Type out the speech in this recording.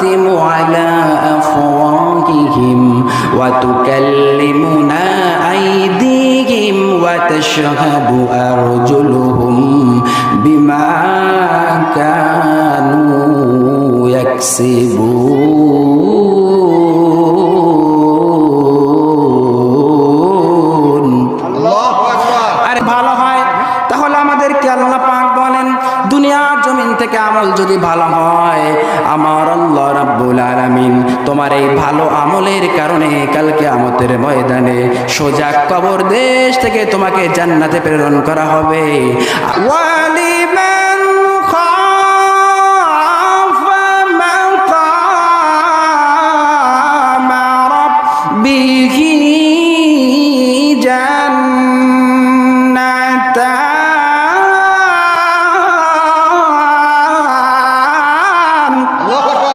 ونختم على أفواههم وتكلمنا أيديهم وتشهد أرجلهم بما كانوا يكسبون আরে ভালো হয় তাহলে আমাদেরকে আল্লাহ পাক বলেন দুনিয়ার জমিন থেকে আমল যদি ভালো হয় আমার আল্লাহ রাবুল আলামিন। তোমার এই ভালো আমলের কারণে কালকে আমতের ময়দানে সোজা কবর দেশ থেকে তোমাকে জান্নাতে প্রেরণ করা হবে। বিহীন